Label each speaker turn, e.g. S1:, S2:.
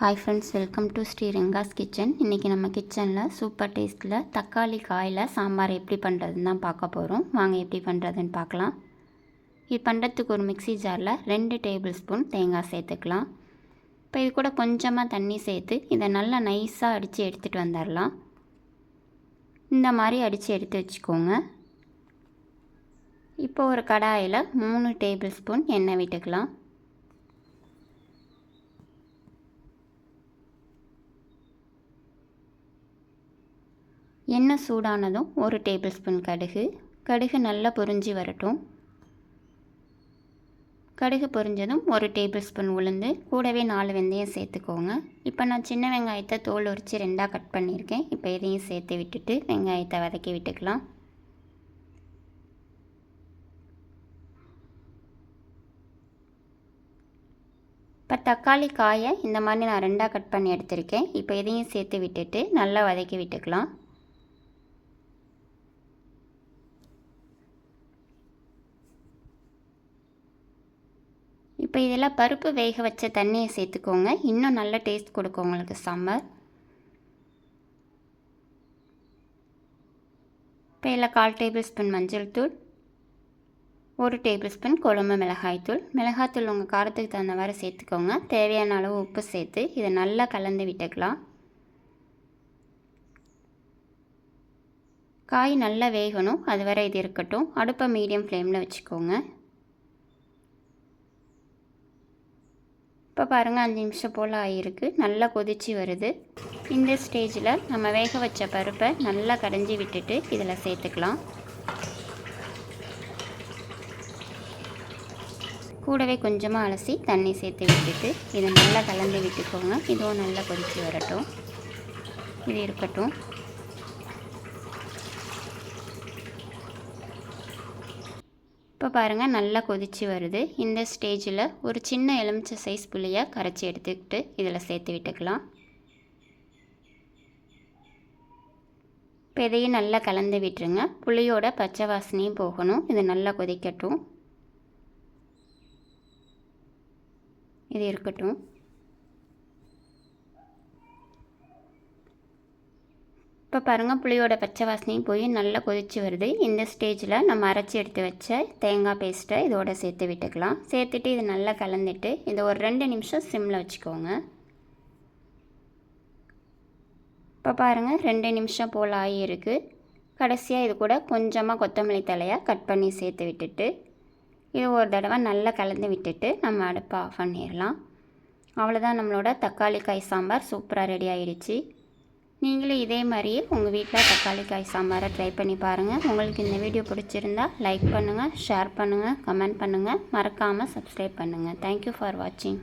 S1: Hi friends welcome to Sri Rengas kitchen இன்றைக்கி நம்ம கிச்சனில் சூப்பர் டேஸ்ட்டில் தக்காளி காயில் சாம்பார் எப்படி பண்ணுறதுன்னு தான் பார்க்க போகிறோம் வாங்க எப்படி பண்ணுறதுன்னு பார்க்கலாம். இது பண்ணுறதுக்கு ஒரு மிக்ஸி ஜாரில் ரெண்டு டேபிள் ஸ்பூன் தேங்காய் சேர்த்துக்கலாம். இப்போ இது கூட கொஞ்சமாக தண்ணி சேர்த்து இதை நல்லா நைஸாக அடித்து எடுத்துகிட்டு வந்துடலாம். இந்த மாதிரி அடித்து எடுத்து வச்சுக்கோங்க. இப்போ ஒரு கடாயில் மூணு டேபிள் ஸ்பூன் எண்ணெய் விட்டுக்கலாம். எண்ணெய் சூடானதும் ஒரு டேபிள் ஸ்பூன் கடுகு. கடுகு நல்லா பொரிஞ்சு வரட்டும். கடுகு பொரிஞ்சதும் ஒரு டேபிள் ஸ்பூன் உளுந்து. கூடவே நாலு வெந்தயம் சேர்த்துக்கோங்க. இப்போ நான் சின்ன வெங்காயத்தை தோல் உரித்து ரெண்டாக கட் பண்ணியிருக்கேன். இப்போ இதையும் சேர்த்து விட்டுட்டு வெங்காயத்தை வதக்கி விட்டுக்கலாம். இப்போ தக்காளி காயை இந்த மாதிரி நான் ரெண்டாக கட் பண்ணி எடுத்திருக்கேன். இப்போ இதையும் சேர்த்து விட்டுட்டு நல்லா வதக்கி விட்டுக்கலாம். இப்போ இதில் பருப்பு வேக வச்ச தண்ணியை சேர்த்துக்கோங்க. இன்னும் நல்ல டேஸ்ட் கொடுக்கும் உங்களுக்கு சாம்பார் இப்போ இதில் கால் டேபிள் ஸ்பூன் மஞ்சள் தூள். ஒரு டேபிள் ஸ்பூன் குழம்பு மிளகாய்த்தூள் மிளகாய்த்தூள் உங்கள் காரத்துக்கு தகுந்தவாறு சேர்த்துக்கோங்க. தேவையான அளவு உப்பு சேர்த்து இதை நல்லா கலந்து விட்டுக்கலாம். காய் நல்லா வேகணும். அது வரை இது இருக்கட்டும். அடுப்பை மீடியம் ஃப்ளேமில் வச்சுக்கோங்க. இப்போ பாருங்கள் அஞ்சு நிமிஷம் போல் ஆகிருக்கு நல்லா கொதிச்சு வருது. இந்த ஸ்டேஜில் நம்ம வேக வச்ச பருப்பை நல்லா கடைஞ்சி விட்டுட்டு இதில் சேர்த்துக்கலாம். கூடவே கொஞ்சமாக அலசி தண்ணி சேர்த்து விட்டுட்டு இதை நல்லா கலந்து விட்டுக்கோங்க. இதுவும் நல்லா கொதித்து வரட்டும். இது இருக்கட்டும். இப்போ பாருங்கள் நல்லா கொதித்து வருது. இந்த ஸ்டேஜில் ஒரு சின்ன எலுமிச்சை சைஸ் புளியை கரைச்சி எடுத்துக்கிட்டு இதில் சேர்த்து விட்டுக்கலாம். இப்போ இதையும் நல்லா கலந்து விட்டுருங்க. புளியோட பச்சை வாசனையும் போகணும். இது நல்லா கொதிக்கட்டும். இது இருக்கட்டும். இப்போ பாருங்கள் புளியோட பச்சை வாசனையும் போய் நல்லா கொதிச்சு வருது. இந்த ஸ்டேஜில் நம்ம அரைச்சி எடுத்து வச்ச தேங்காய் பேஸ்ட்டை இதோட சேர்த்து விட்டுக்கலாம். சேர்த்துட்டு இது நல்லா கலந்துட்டு இதை ஒரு ரெண்டு நிமிஷம் சிம்மில் வச்சுக்கோங்க. இப்போ பாருங்கள் ரெண்டு நிமிஷம் போல் ஆகியிருக்கு. கடைசியாக இது கூட கொஞ்சமாக கொத்தமல்லி தலையாக கட் பண்ணி சேர்த்து விட்டுட்டு இது ஒரு தடவை நல்லா கலந்து விட்டுட்டு நம்ம அடுப்பை ஆஃப் பண்ணிடலாம். அவ்வளோதான் நம்மளோட தக்காளி காய் சாம்பார் சூப்பராக ரெடி ஆகிடுச்சு நீங்களும் இதே மாதிரியே உங்கள் வீட்டில் தக்காளி காய் சாம்பாரை ட்ரை பண்ணி பாருங்கள் உங்களுக்கு இந்த வீடியோ பிடிச்சிருந்தா லைக் பண்ணுங்கள் ஷேர் பண்ணுங்கள் கமெண்ட் பண்ணுங்கள் மறக்காமல் சப்ஸ்கிரைப் பண்ணுங்கள் தேங்க்யூ ஃபார் வாட்சிங்